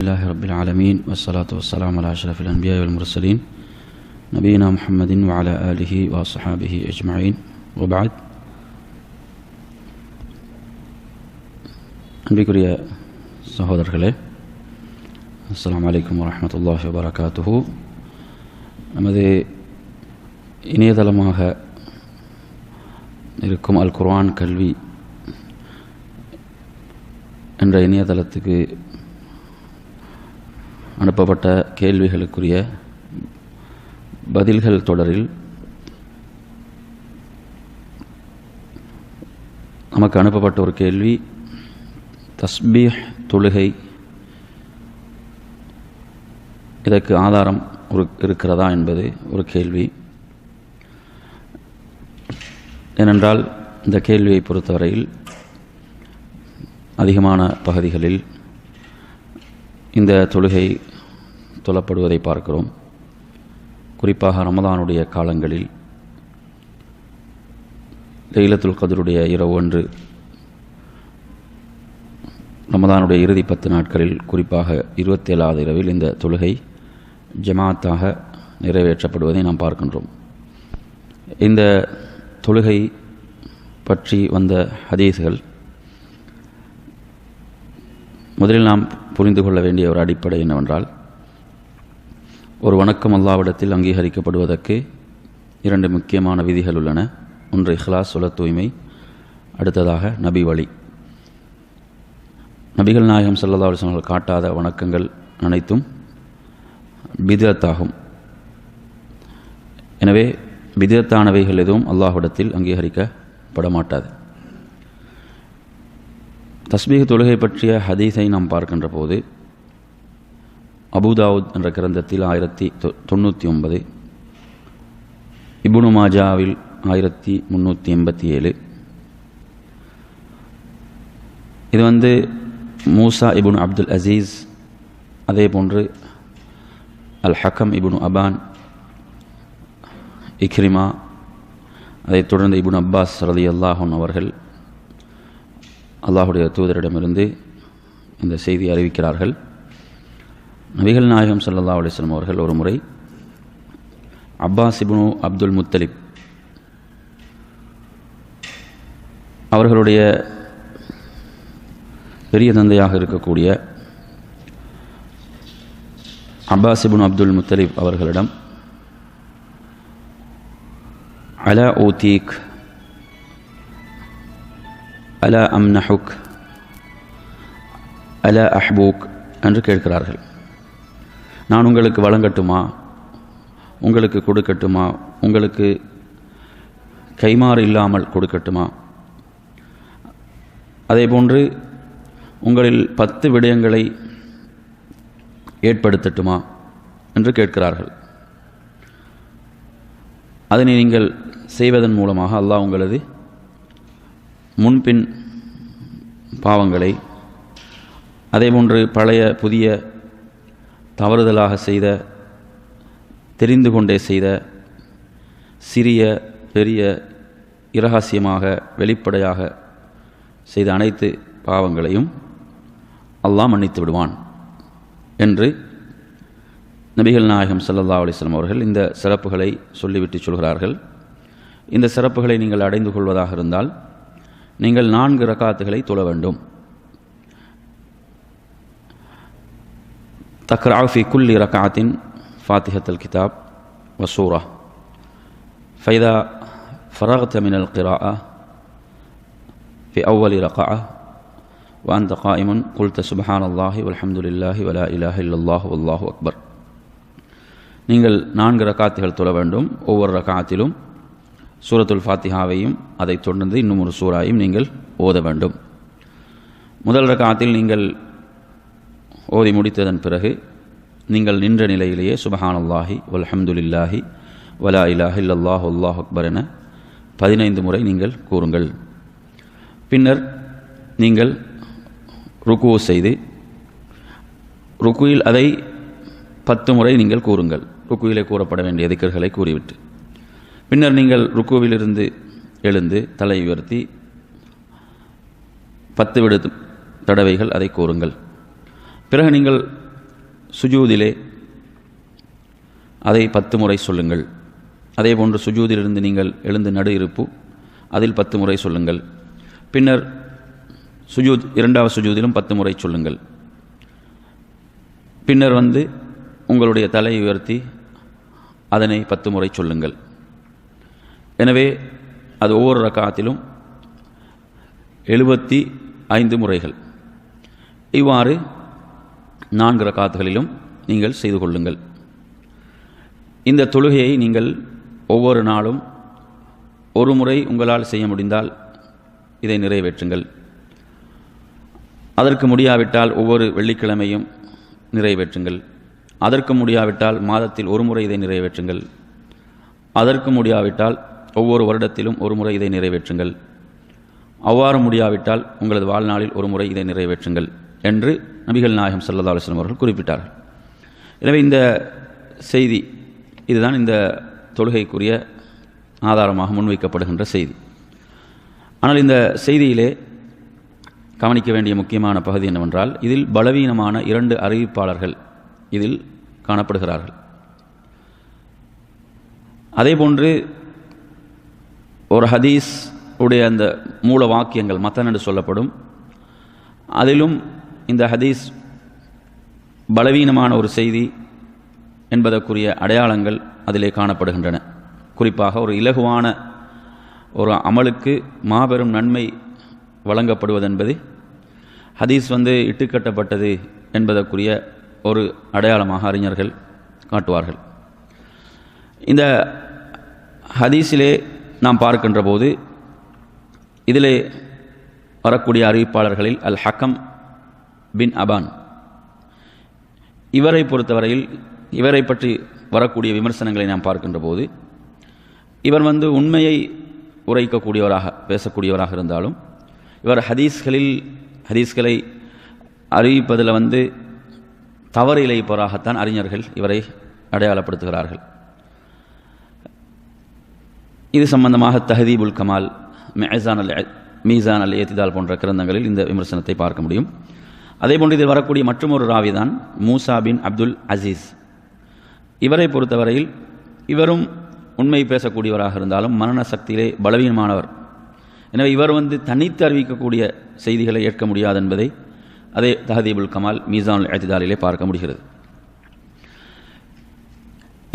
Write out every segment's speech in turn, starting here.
لله رب العالمين والصلاة والسلام على أشرف الأنبياء والمرسلين نبينا محمد وعلى آله وصحابه أجمعين وبعد அன்பிற்குரிய சகோதரர்களே அஸ்ஸலாமு அலைக்கும் வரஹ்மத்துல்லாஹி வபரகாத்துஹு நமது இணையதளமாக இருக்கும் அல் குர்ஆன் கல்வி என்ற இணையதளத்துக்கு அனுப்பப்பட்ட கேள்விகளுக்குரிய பதில்கள் தொடரில் நமக்கு அனுப்பப்பட்ட ஒரு கேள்வி தஸ்பீஹ் தொழுகை இதற்கு ஆதாரம் ஒரு இருக்கிறதா என்பது ஒரு கேள்வி. ஏனென்றால் இந்த கேள்வியை பொறுத்தவரையில் அதிகமான பகுதிகளில் இந்த தொழுகை தொழப்படுவதை பார்க்கிறோம். குறிப்பாக ரமதானுடைய காலங்களில் லைலத்துல் கதருடைய இரவு ஒன்று ரமதானுடைய இறுதி பத்து நாட்களில் குறிப்பாக இருபத்தேழாவது இரவில் இந்த தொழுகை ஜமாத்தாக நிறைவேற்றப்படுவதை நாம் பார்க்கின்றோம். இந்த தொழுகை பற்றி வந்த ஹதீஸ்கள் முதலில் நாம் புரிந்து கொள்ள வேண்டிய ஒரு அடிப்படை என்னவென்றால் ஒரு வணக்கம் அல்லாவிடத்தில் அங்கீகரிக்கப்படுவதற்கு இரண்டு முக்கியமான விதிகள் உள்ளன. ஒன்று இஹ்லாஸ் உல தூய்மை. அடுத்ததாக நபி வழி. நபிகள் நாயகம் சல்லா அலுவலர்கள் காட்டாத வணக்கங்கள் அனைத்தும் பிதத்தாகும். எனவே பிதத்தானவைகள் எதுவும் அல்லாஹ்விடத்தில் அங்கீகரிக்கப்பட மாட்டாது தஸ்மீக தொழுகை பற்றிய ஹதீஸை நாம் பார்க்கின்ற போது அபுதாவுத் என்ற கிரந்தத்தில் ஆயிரத்தி தொண்ணூற்றி ஒன்பது இபுனு மாஜாவில் ஆயிரத்தி முந்நூற்றி எண்பத்தி ஏழு. இது வந்து மூசா இபுன் அப்துல் அசீஸ் அதே போன்று அல் ஹக்கம் இபுன் அபான் இக்ரிமா அதைத் தொடர்ந்து இபுன் அப்பாஸ் ரதி அல்லாஹன் அவர்கள் அல்லாஹுடைய தூதரிடமிருந்து இந்த செய்தி அறிவிக்கிறார்கள். நபிகள் நாயகம் சல்லா அலிஸ்லாம் அவர்கள் ஒரு முறை அப்பாஸ் இபுனு அப்துல் முத்தலிப் அவர்களுடைய பெரிய தந்தையாக இருக்கக்கூடிய அப்பாஸ் இபுன் அப்துல் முத்தலிப் அவர்களிடம் அலா ஊத்தீக் அல அம்னஹுக் அல அஹ்பூக் என்று கேட்கிறார்கள். நான் உங்களுக்கு வழங்கட்டுமா? உங்களுக்கு கொடுக்கட்டுமா? உங்களுக்கு கைமாறு இல்லாமல் கொடுக்கட்டுமா? அதே போன்று உங்களில் பத்து விடயங்களை ஏற்படுத்தட்டுமா? என்று கேட்கிறார்கள். அதனை நீங்கள் செய்வதன் மூலமாக அல்லாஹ் உங்களது முன்பின் பாவங்களை அதேபோன்று பழைய புதிய தவறுதலாக செய்த தெரிந்து கொண்டே செய்த சிறிய பெரிய இரகசியமாக வெளிப்படையாக செய்த அனைத்து பாவங்களையும் அல்லாஹ் மன்னித்து விடுவான் என்று நபிகள் நாயகம் சல்லல்லா அலிஸ்லாம் அவர்கள் இந்த சிறப்புகளை சொல்லிவிட்டு சொல்கிறார்கள். இந்த சிறப்புகளை நீங்கள் அடைந்து கொள்வதாக இருந்தால் நீங்கள் நான்கு ரக்காத்துகளை தொழ வேண்டும். تقرأ في كل ركعة فاتحة الكتاب وسورة فإذا فرغت من القراءة في أول ركعة وأنت قائم قلت سبحان الله والحمد لله ولا إله إلا الله والله أكبر நீங்கள் நான்கு ரக்காத்துகள் தொழ வேண்டும் ஒவ்வொரு ரக்காத்திலும் சூரத்துல் ஃபாத்திஹாவையும் அதைத் தொடர்ந்து இன்னும் ஒரு சூறாவையும் நீங்கள் ஓத வேண்டும் முதல் ரக்காத்தில் நீங்கள் ஓதி முடித்ததன் பிறகு நீங்கள் நின்ற நிலையிலேயே சுபஹானல்லாஹி வல்ஹம்துலில்லாஹி வலா இலாஹ் இல்லல்லாஹ் அல்லாஹ் அக்பர் என பதினைந்து முறை நீங்கள் கூறுங்கள். பின்னர் நீங்கள் ருக்கு செய்து ருக்குயில் அதை பத்து முறை நீங்கள் கூறுங்கள். ருக்குயிலே கூறப்பட வேண்டிய திக்கர்களை கூறிவிட்டு. பின்னர் நீங்கள் ருக்குவிலிருந்து எழுந்து தலை உயர்த்தி பத்து விடு தடவைகள் அதை கூறுங்கள். பிறகு நீங்கள் சுஜூதிலே அதை பத்து முறை சொல்லுங்கள். அதே போன்று சுஜூதிலிருந்து நீங்கள் எழுந்து நடு இருப்பு அதில் பத்து முறை சொல்லுங்கள். பின்னர் சுஜூத் இரண்டாவது சுஜூதிலும் பத்து முறை சொல்லுங்கள். பின்னர் வந்து உங்களுடைய தலையை உயர்த்தி அதனை பத்து முறை சொல்லுங்கள். எனவே அது ஒவ்வொரு ரக்காத்திலும் எழுபத்தி ஐந்து முறைகள். இவ்வாறு நான்கு ரக்காத்துகளிலும் நீங்கள் செய்து கொள்ளுங்கள். இந்த தொழுகையை நீங்கள் ஒவ்வொரு நாளும் ஒரு முறை உங்களால் செய்ய முடிந்தால் இதை நிறைவேற்றுங்கள். அதற்கு முடியாவிட்டால் ஒவ்வொரு வெள்ளிக்கிழமையும் நிறைவேற்றுங்கள். அதற்கு முடியாவிட்டால் மாதத்தில் ஒரு முறை இதை நிறைவேற்றுங்கள். அதற்கு முடியாவிட்டால் ஒவ்வொரு வருடத்திலும் ஒரு முறை இதை நிறைவேற்றுங்கள். அவ்வாறு முடியாவிட்டால் உங்களது வாழ்நாளில் ஒரு முறை இதை நிறைவேற்றுங்கள். என்று நபிகள் நாயகம் சல்லா அலுவலம் அவர்கள் குறிப்பிட்டார்கள். எனவே இந்த செய்தி இதுதான் இந்த தொழுகைக்குரிய ஆதாரமாக முன்வைக்கப்படுகின்ற செய்தி. ஆனால் இந்த செய்தியிலே கவனிக்க வேண்டிய முக்கியமான பகுதி என்னவென்றால் இதில் பலவீனமான இரண்டு அறிவிப்பாளர்கள் இதில் காணப்படுகிறார்கள். அதேபோன்று ஒரு ஹதீஸ் உடைய அந்த மூல வாக்கியங்கள் மத்தன் என்று சொல்லப்படும். அதிலும் இந்த ஹதீஸ் பலவீனமான ஒரு செய்தி என்பதற்குரிய அடையாளங்கள் அதிலே காணப்படுகின்றன. குறிப்பாக ஒரு இலகுவான ஒரு அமலுக்கு மாபெரும் நன்மை வழங்கப்படுவது என்பது ஹதீஸ் வந்து இட்டுக்கட்டப்பட்டது என்பதற்குரிய ஒரு அடையாளமாக அறிஞர்கள் காட்டுவார்கள். இந்த ஹதீஸிலே நாம் பார்க்கின்ற போது இதிலே வரக்கூடிய அறிவிப்பாளர்களில் அல் ஹக்கம் பின் அபான். இவரை பொறுத்தவரையில் இவரை பற்றி வரக்கூடிய விமர்சனங்களை நாம் பார்க்கின்ற போது இவர் வந்து உண்மையை உரைக்கக்கூடியவராக பேசக்கூடியவராக இருந்தாலும் இவர் ஹதீஸ்களில் ஹதீஸ்களை அறிவிப்பதில் வந்து தவறு இழைப்பவராகத்தான் அறிஞர்கள் இவரை அடையாளப்படுத்துகிறார்கள். இது சம்பந்தமாக தஹதீபுல் கமால் மெஹான் அல் மீசான் அல் ஏத்திதால் போன்ற கிரந்தங்களில் இந்த விமர்சனத்தை பார்க்க முடியும். அதேபோன்று இதில் வரக்கூடிய மற்றொரு ராவிதான் மூசா பின் அப்துல் அசீஸ். இவரை பொறுத்தவரையில் இவரும் உண்மை பேசக்கூடியவராக இருந்தாலும் மரண சக்தியிலே பலவீனமானவர். எனவே இவர் வந்து தனித்து அறிவிக்கக்கூடிய செய்திகளை ஏற்க முடியாது என்பதை அதே தஹதீபுல் கமால் மீசான் ஏத்திதாலிலே பார்க்க முடிகிறது.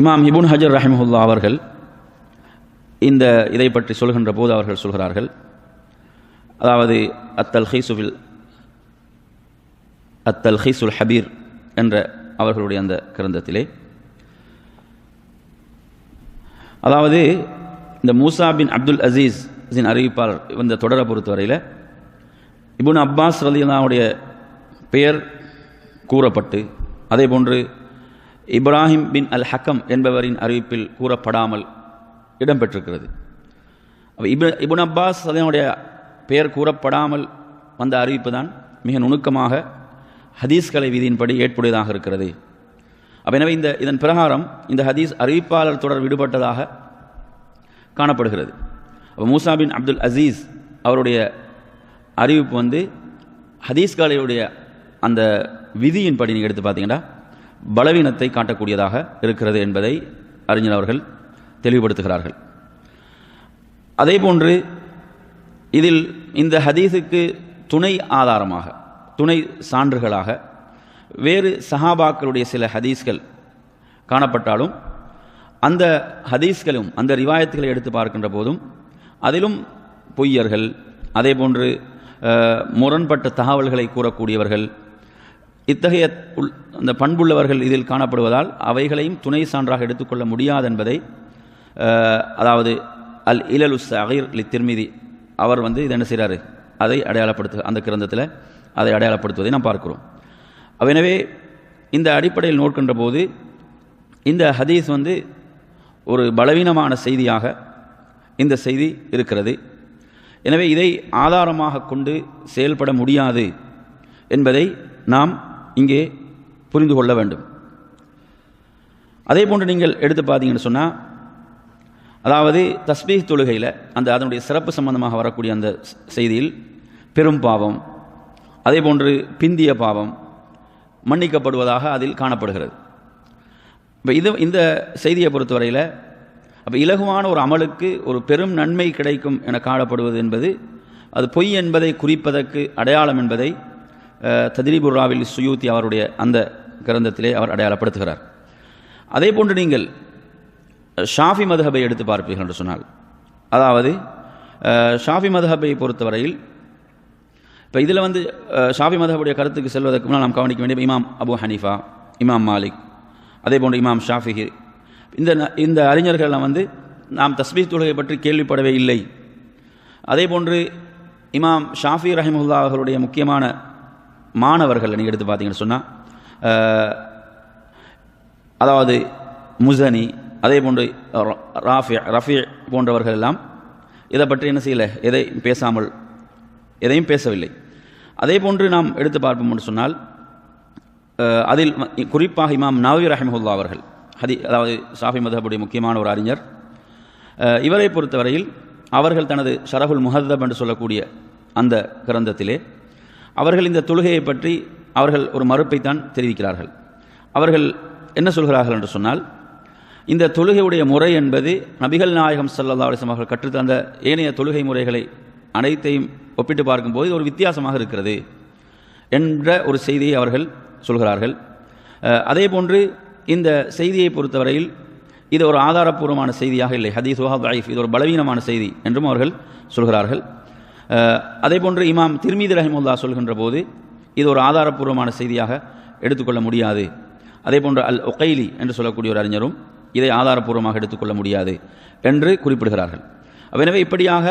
இமாம் இபுன் ஹஜர் ரஹிமஹுல்லா அவர்கள் இந்த இதை பற்றி சொல்கின்ற போது அவர்கள் சொல்கிறார்கள் அதாவது அத்தல் ஹைசுஃபில் அத்தல் ஹைசுல் ஹபீர் என்ற அவர்களுடைய அந்த கிரந்தத்திலே. அதாவது இந்த மூசா பின் அப்துல் அசீஸ் அறிவிப்பாளர் இந்த தொடரை பொறுத்தவரையில் இபுன் அப்பாஸ் ரலியல்லாவுடைய பெயர் கூறப்பட்டு அதே போன்று இப்ராஹிம் பின் அல் ஹக்கம் என்பவரின் அறிவிப்பில் கூறப்படாமல் இடம்பெற்றிருக்கிறது. இபு இபுன் அப்பாஸ் அதனுடைய பெயர் கூறப்படாமல் வந்த அறிவிப்பு தான் மிக நுணுக்கமாக ஹதீஸ் கலை விதியின்படி ஏற்புடையதாக இருக்கிறது. அப்போ எனவே இந்த இதன் பிரகாரம் இந்த ஹதீஸ் அறிவிப்பாளர் தொடர் விடுபட்டதாக காணப்படுகிறது. அப்போ மூசா பின் அப்துல் அசீஸ் அவருடைய அறிவிப்பு வந்து ஹதீஸ்கலையுடைய அந்த விதியின்படி நீங்கள் எடுத்து பார்த்தீங்கன்னா பலவீனத்தை காட்டக்கூடியதாக இருக்கிறது என்பதை அறிஞர் அவர்கள் தெளிவுபடுத்துகிறார்கள். அதே போன்று இதில் இந்த ஹதீஸுக்கு துணை ஆதாரமாக துணை சான்றுகளாக வேறு சஹாபாக்களுடைய சில ஹதீஸ்கள் காணப்பட்டாலும் அந்த ஹதீஸ்களும் அந்த ரிவாயத்துகளை எடுத்து பார்க்கின்ற போதும் அதிலும் பொய்யர்கள் அதே போன்று முரண்பட்ட தகவல்களை கூறக்கூடியவர்கள் இத்தகைய அந்த பண்புள்ளவர்கள் இதில் காணப்படுவதால் அவைகளையும் துணை சான்றாக எடுத்துக்கொள்ள முடியாது என்பதை அதாவது அல் இலலுஸ் அகிர் லி திருமிதி அவர் வந்து இது என்ன செய்கிறாரு அதை அடையாளப்படுத்து அந்த கிரந்தத்தில் அதை அடையாளப்படுத்துவதை நாம் பார்க்கிறோம். எனவே இந்த அடிப்படையில் நோக்கின்ற போது இந்த ஹதீஸ் வந்து ஒரு பலவீனமான செய்தியாக இந்த செய்தி இருக்கிறது. எனவே இதை ஆதாரமாக கொண்டு செயல்பட முடியாது என்பதை நாம் இங்கே புரிந்து கொள்ள வேண்டும். அதே போன்று நீங்கள் எடுத்து பார்த்தீங்கன்னு சொன்னால் அதாவது தஸ்பீஹ் தொழுகையில் அந்த அதனுடைய சிறப்பு சம்பந்தமாக வரக்கூடிய அந்த செய்தியில் பெரும் பாவம் அதே போன்று பிந்திய பாவம் மன்னிக்கப்படுவதாக அதில் காணப்படுகிறது. இப்போ இது இந்த செய்தியை பொறுத்தவரையில் அப்போ இலகுவான ஒரு அமலுக்கு ஒரு பெரும் நன்மை கிடைக்கும் என காணப்படுவது என்பது அது பொய் என்பதை குறிப்பதற்கு அடையாளம் என்பதை ததிரிபுராவில் சுயூத்தி அவருடைய அந்த கிரந்தத்திலே அவர் அடையாளப்படுத்துகிறார். அதே போன்று நீங்கள் ஷாஃபி மதுஹபை எடுத்து பார்ப்பீர்கள் என்று சொன்னால் அதாவது ஷாஃபி மதுஹபை பொறுத்தவரையில் இப்போ இதில் வந்து ஷாஃபி மதுஹபுடைய கருத்துக்கு செல்வதற்கு முன்னால் நாம் கவனிக்க வேண்டிய இமாம் அபு ஹனீஃபா இமாம் மாலிக் அதே போன்று இமாம் ஷாஃபிஹி. இந்த இந்த அறிஞர்கள்லாம் வந்து நாம் தஸ்பீத் தொழுகை பற்றி கேள்விப்படவே இல்லை. அதே போன்று இமாம் ஷாஃபி ரஹிமுல்லா அவர்களுடைய முக்கியமான மாணவர்கள் நீங்கள் எடுத்து பார்த்தீங்கன்னு சொன்னால் அதாவது முசனி அதே போன்று ராஃபி ரஃபி போன்றவர்கள் எல்லாம் இதை பற்றி என்ன செய்யலை? எதை பேசாமல் எதையும் பேசவில்லை. அதே போன்று நாம் எடுத்து பார்ப்போம் என்று சொன்னால் அதில் குறிப்பாக இமாம் நவி ரஹிமுல்லா அவர்கள் ஹதி அதாவது சாஃபி மதபுடைய முக்கியமான ஒரு அறிஞர் இவரை பொறுத்தவரையில் அவர்கள் தனது ஷரஹுல் முஹத்தப் என்று சொல்லக்கூடிய அந்த கிரந்தத்திலே அவர்கள் இந்த தொழுகையை பற்றி அவர்கள் ஒரு மறுப்பைத்தான் தெரிவிக்கிறார்கள். அவர்கள் என்ன சொல்கிறார்கள் என்று சொன்னால் இந்த தொழுகையுடைய முறை என்பது நபிகள் நாயகம் சல்லா அலிஸ்லாம் அவர்கள் கற்றுத்தந்த ஏனைய தொழுகை முறைகளை அனைத்தையும் ஒப்பிட்டு பார்க்கும்போது ஒரு வித்தியாசமாக இருக்கிறது என்ற ஒரு செய்தியை அவர்கள் சொல்கிறார்கள். அதே போன்று இந்த செய்தியை பொறுத்தவரையில் இது ஒரு ஆதாரப்பூர்வமான செய்தியாக இல்லை. ஹதீஸ் வாஹப் இது ஒரு பலவீனமான செய்தி என்றும் அவர்கள் சொல்கிறார்கள். அதே போன்று இமாம் திருமீது ரஹிமுல்லா சொல்கின்ற போது இது ஒரு ஆதாரப்பூர்வமான செய்தியாக எடுத்துக்கொள்ள முடியாது. அதே போன்று அல் ஒகைலி என்று சொல்லக்கூடிய ஒரு அறிஞரும் இதை ஆதாரப்பூர்வமாக எடுத்துக்கொள்ள முடியாது என்று குறிப்பிடுகிறார்கள். எனவே இப்படியாக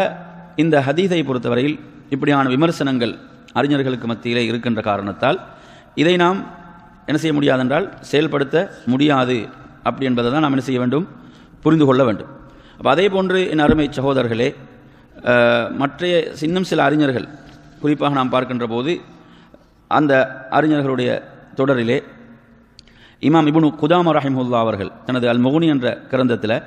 இந்த ஹதீஸை பொறுத்தவரையில் இப்படியான விமர்சனங்கள் அறிஞர்களுக்கு மத்தியிலே இருக்கின்ற காரணத்தால் இதை நாம் என்ன செய்ய முடியாதென்றால் செயல்படுத்த முடியாது அப்படி என்பதை தான் நாம் என்ன செய்ய வேண்டும்? புரிந்து கொள்ள வேண்டும். அப்போ அதே போன்று என் அருமை சகோதரர்களே மற்றைய இன்னும் சில அறிஞர்கள் குறிப்பாக நாம் பார்க்கின்ற போது அந்த அறிஞர்களுடைய தொடரிலே இமாம் இபுனு குதாம ரஹிமுல்லா அவர்கள் தனது அல் மொகுனி என்ற கிரந்தத்தில்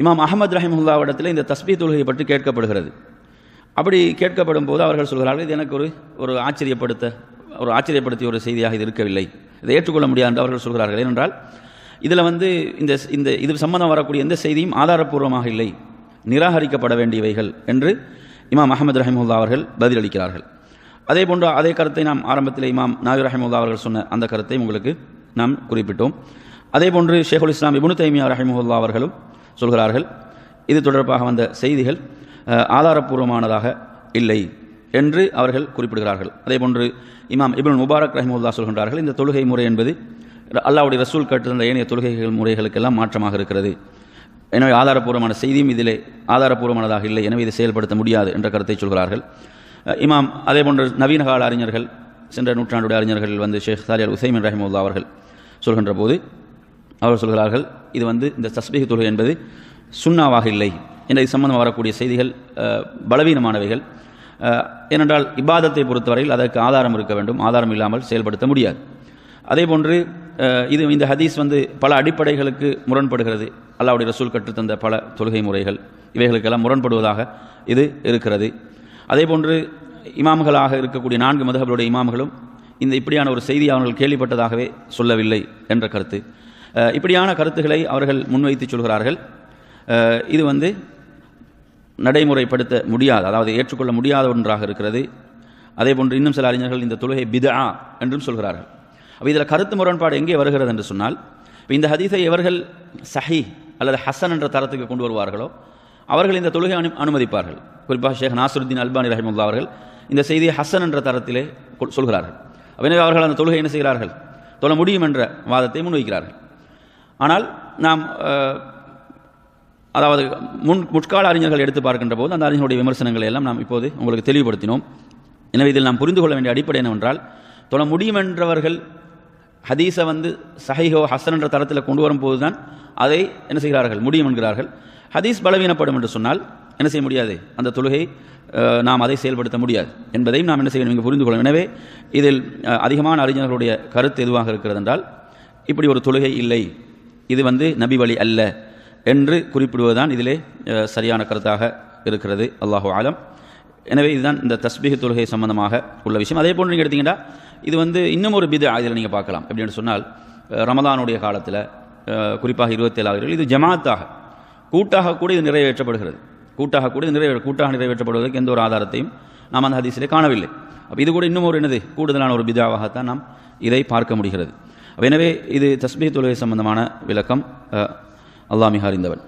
இமாம் அகமது ரஹிமுல்லாவிடத்தில் இந்த தஸ்பீ தொழுகை பற்றி கேட்கப்படுகிறது. அப்படி கேட்கப்படும் போது அவர்கள் சொல்கிறார்கள் இது எனக்கு ஒரு ஒரு ஆச்சரியப்படுத்த ஒரு ஆச்சரியப்படுத்திய ஒரு செய்தியாக இது இருக்கவில்லை. இதை ஏற்றுக்கொள்ள முடியாது என்று அவர்கள் சொல்கிறார்கள். ஏனென்றால் இதில் வந்து இந்த இந்த இது சம்பந்தம் வரக்கூடிய எந்த செய்தியும் ஆதாரப்பூர்வமாக இல்லை. நிராகரிக்கப்பட வேண்டியவைகள் என்று இமாம் அகமது ரஹிமுல்லா அவர்கள் பதிலளிக்கிறார்கள். அதே போன்று அதே கருத்தை நாம் ஆரம்பத்தில் இமாம் நாவி ரஹிமுல்லா அவர்கள் சொன்ன அந்த கருத்தை உங்களுக்கு நாம் குறிப்பிட்டோம். அதே போன்று ஷேகுல் இஸ்லாம் இபுனு தைமியா ரஹிமுல்லா அவர்களும் சொல்கிறார்கள் இது தொடர்பாக வந்த செய்திகள் ஆதாரப்பூர்வமானதாக இல்லை என்று அவர்கள் குறிப்பிடுகிறார்கள். அதே போன்று இமாம் இபின் முபாரக் ரஹிமுல்லா சொல்கின்றார்கள் இந்த தொழுகை முறை என்பது அல்லாவுடைய ரசூல் கட்டிருந்த ஏனைய தொழுகைகள் முறைகளுக்கெல்லாம் மாற்றமாக இருக்கிறது. எனவே ஆதாரப்பூர்வமான செய்தியும் இதிலே ஆதாரப்பூர்வமானதாக இல்லை எனவே இதை செயல்படுத்த முடியாது என்ற கருத்தை சொல்கிறார்கள். இமாம் அதே போன்று நவீன கால அறிஞர்கள் சென்ற நூற்றாண்டுடைய அறிஞர்கள் வந்து ஷேக் சாலி அல் உசைமின் ரஹிமுல்லா அவர்கள் சொல்கின்ற போது அவர் சொல்கிறார்கள் இது வந்து இந்த தஸ்பீக தொழுகை என்பது சுண்ணாவாக இல்லை. என்ற இது சம்பந்தம் வரக்கூடிய செய்திகள் பலவீனமானவைகள். ஏனென்றால் இபாதத்தை பொறுத்தவரையில் அதற்கு ஆதாரம் இருக்க வேண்டும். ஆதாரம் இல்லாமல் செயல்படுத்த முடியாது. அதே போன்று இது இந்த ஹதீஸ் வந்து பல அடிப்படைகளுக்கு முரண்படுகிறது. அல்லாவுடைய ரசூல் கற்றுத்தந்த பல தொழுகை முறைகள் இவைகளுக்கெல்லாம் முரண்படுவதாக இது இருக்கிறது. அதே போன்று இமாம்களாக இருக்கக்கூடிய நான்கு மதகளுடைய இமாம்களும் இந்த இப்படியான ஒரு செய்தி அவர்கள் கேள்விப்பட்டதாகவே சொல்லவில்லை என்ற கருத்து. இப்படியான கருத்துக்களை அவர்கள் முன்வைத்து சொல்கிறார்கள். இது வந்து நடைமுறைப்படுத்த முடியாது அதாவது ஏற்றுக்கொள்ள முடியாத ஒன்றாக இருக்கிறது. அதே போன்று இன்னும் சில அறிஞர்கள் இந்த தொழுகை பிதா என்றும் சொல்கிறார்கள். அப்போ இதில் கருத்து முரண்பாடு எங்கே வருகிறது என்று சொன்னால் இப்போ இந்த ஹதீஸை எவர்கள் சஹி அல்லது ஹசன் என்ற தரத்துக்கு கொண்டு வருவார்களோ அவர்கள் இந்த தொழுகை அனு அனுமதிப்பார்கள். குறிப்பாக ஷேக் நாசருத்தீன் அல்பானி ரஹிமுல்லா அவர்கள் இந்த செய்தியை ஹசன் என்ற தரத்திலே சொல்கிறார்கள். எனவே அவர்கள் அந்த தொழுகை என்ன செய்கிறார்கள்? தொழ முடியும் என்ற வாதத்தை முன்வைக்கிறார்கள். ஆனால் நாம் அதாவது முன் முற்கால அறிஞர்கள் எடுத்து பார்க்கின்ற போது அந்த அறிஞருடைய விமர்சனங்களை எல்லாம் நாம் இப்போது உங்களுக்கு தெளிவுபடுத்தினோம். எனவே இதில் நாம் புரிந்து கொள்ள வேண்டிய அடிப்படை என்னவென்றால் தொழ முடியும் என்றவர்கள் ஹதீஸை வந்து சஹைஹோ ஹசன் என்ற தரத்தில் கொண்டு வரும்போது தான் அதை என்ன செய்கிறார்கள்? முடியும் என்கிறார்கள். ஹதீஸ் பலவீனப்படும் என்று சொன்னால் என்ன செய்ய முடியாது? அந்த தொழுகை நாம் அதை செயல்படுத்த முடியாது என்பதையும் நாம் என்ன செய்ய வேண்டும்? புரிந்து கொள்ளும் எனவே இதில் அதிகமான அறிஞர்களுடைய கருத்து எதுவாக இருக்கிறது என்றால் இப்படி ஒரு தொழுகை இல்லை. இது வந்து நபி வழி அல்ல. என்று குறிப்பிடுவதுதான் இதிலே சரியான கருத்தாக இருக்கிறது. அல்லாஹு ஆலம். எனவே இதுதான் இந்த தஸ்பீக தொழுகை சம்பந்தமாக உள்ள விஷயம். அதே போன்று நீங்கள் எடுத்தீங்கன்னா இது வந்து இன்னும் ஒரு பித இதில் நீங்கள் பார்க்கலாம். எப்படின்னு சொன்னால் ரமதானுடைய காலத்தில் குறிப்பாக இருபத்தேழாவது இது ஜமாத்தாக. கூட்டாக கூட இது நிறைவேற்றப்படுகிறது. கூட்டாக கூட இது நிறைவே கூட்டாக நிறைவேற்றப்படுவதற்கு எந்த ஒரு ஆதாரத்தையும் நாம் அந்த ஹதீஸிலே காணவில்லை. அப்போ இது கூட இன்னும் ஒரு என்னது? கூடுதலான ஒரு பிதாவாகத்தான் நாம் இதை பார்க்க முடிகிறது. எனவே இது தஸ்பீஹ் தொழுகை சம்பந்தமான விளக்கம். அஹ், அறிந்தவன்